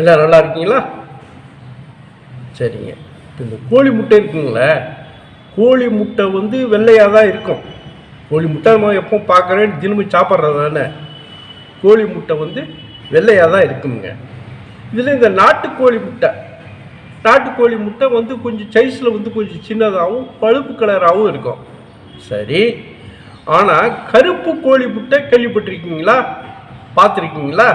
எல்லாம் நல்லா இருக்கீங்களா? சரிங்க. இப்போ இந்த கோழி முட்டை இருக்குங்களே கோழி முட்டை வந்து வெள்ளையாக தான் இருக்கும். கோழி முட்டை நம்ம எப்போ பார்க்குறேன் தினமும் சாப்பிட்றது தானே. கோழி முட்டை வந்து வெள்ளையாக தான் இருக்குங்க. இதில் இந்த நாட்டுக்கோழி முட்டை நாட்டுக்கோழி முட்டை வந்து கொஞ்சம் சைஸில் வந்து கொஞ்சம் சின்னதாகவும் பழுப்பு கலராகவும் இருக்கும். சரி. ஆனால் கருப்பு கோழி முட்டை கேள்விப்பட்டிருக்கீங்களா? பார்த்துருக்கீங்களா?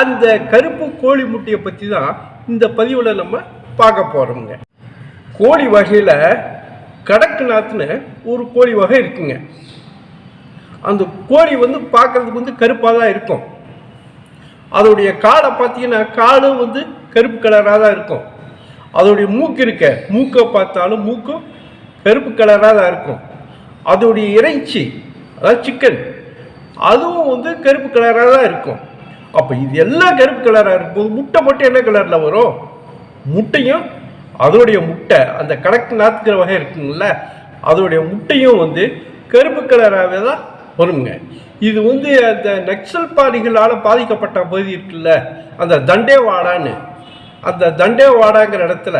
அந்த கருப்பு கோழி முட்டையை பற்றி தான் இந்த பதிவில் நம்ம பார்க்க போகிறோம்ங்க கோழி வகையில் கடக்குநாத்துன்னு ஒரு கோழி வகை இருக்குங்க. அந்த கோழி வந்து பார்க்கறதுக்கு வந்து கருப்பாக தான் இருக்கும். அதோடைய காடை பார்த்தீங்கன்னா காடும் வந்து கருப்பு கலராக தான் இருக்கும். அதோடைய மூக்கு இருக்க மூக்கை பார்த்தாலும் மூக்கும் கருப்பு கலராக தான் இருக்கும். அதோடைய இறைச்சி அதாவது சிக்கன் அதுவும் வந்து கருப்பு கலராக தான் இருக்கும். அப்போ இது எல்லாம் கருப்பு கலராக இருக்கும்போது முட்டை மட்டும் என்ன கலரில் வரும்? முட்டையும் அதோடைய முட்டை அந்த கணக்கு நாத்துக்கிற வகை இருக்குங்கள அதோடைய முட்டையும் வந்து கருப்பு கலராகவே தான் வருங்க. இது வந்து அந்த நக்சல் பாதிகளால் பாதிக்கப்பட்ட பகுதி இருக்குல்ல அந்த தண்டேவாடான்னு. அந்த தண்டேவாடாங்கிற இடத்துல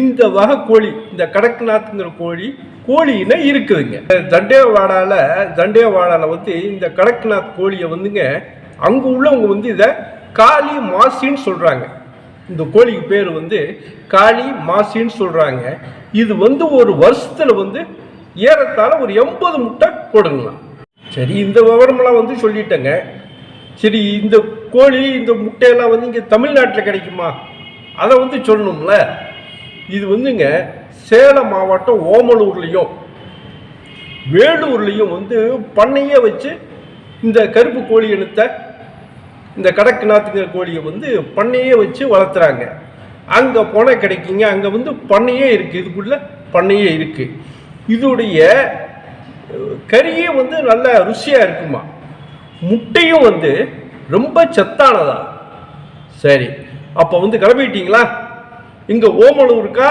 இந்த வகை கோழி இந்த கடக்நாத்ங்கிற கோழி கோழி இனம் இருக்குதுங்க. தண்டேவாடால தண்டேவாடால வந்து இந்த கடக்நாத் கோழியை வந்துங்க அங்கே உள்ளவங்க வந்து இதை காளி மாசின்னு சொல்கிறாங்க இந்த கோழிக்கு பேர் வந்து காளி மாசின்னு சொல்கிறாங்க இது வந்து ஒரு வருஷத்தில் வந்து ஏறத்தாழ ஒரு எண்பது முட்டை போடுங்களாம் சரி இந்த விவரமெல்லாம் வந்து சொல்லிட்டேங்க. சரி இந்த கோழி இந்த முட்டையெல்லாம் வந்து இங்கே தமிழ்நாட்டில் கிடைக்குமா? அதை வந்து சொல்லணும்ல. இது வந்துங்க சேலம் மாவட்டம் ஓமலூர்லேயும் வேலூர்லேயும் வந்து பண்ணையே வச்சு இந்த கருப்பு கோழி இனத்தை இந்த கடக்குநாத்துங்கிற கோழியை வந்து பண்ணையே வச்சு வளர்த்துறாங்க. அங்கே போனால் கிடைக்குங்க அங்கே வந்து பண்ணையே இருக்குது இதுக்குள்ள பண்ணையே இருக்குது இதோடைய கறியே வந்து நல்ல ருசியாக இருக்குமா. முட்டையும் வந்து ரொம்ப சத்தானதா. சரி. அப்போ வந்து கிளம்பிட்டீங்களா? இங்கே ஓமலூருக்கா?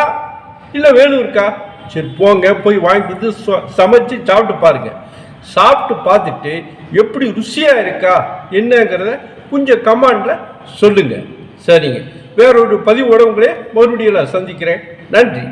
இல்லை வேலூருக்கா? சரி போங்க போய் வாங்கிட்டு வந்து சமைச்சு சாப்பிட்டு பாருங்க. சாப்பிட்டு பார்த்துட்டு எப்படி ருசியாக இருக்கா என்னங்கிறத கொஞ்சம் கமாண்டில் சொல்லுங்க. சரிங்க. வேற ஒரு பதிவோட உங்களே மறுபடியும் நான் சந்திக்கிறேன். நன்றி.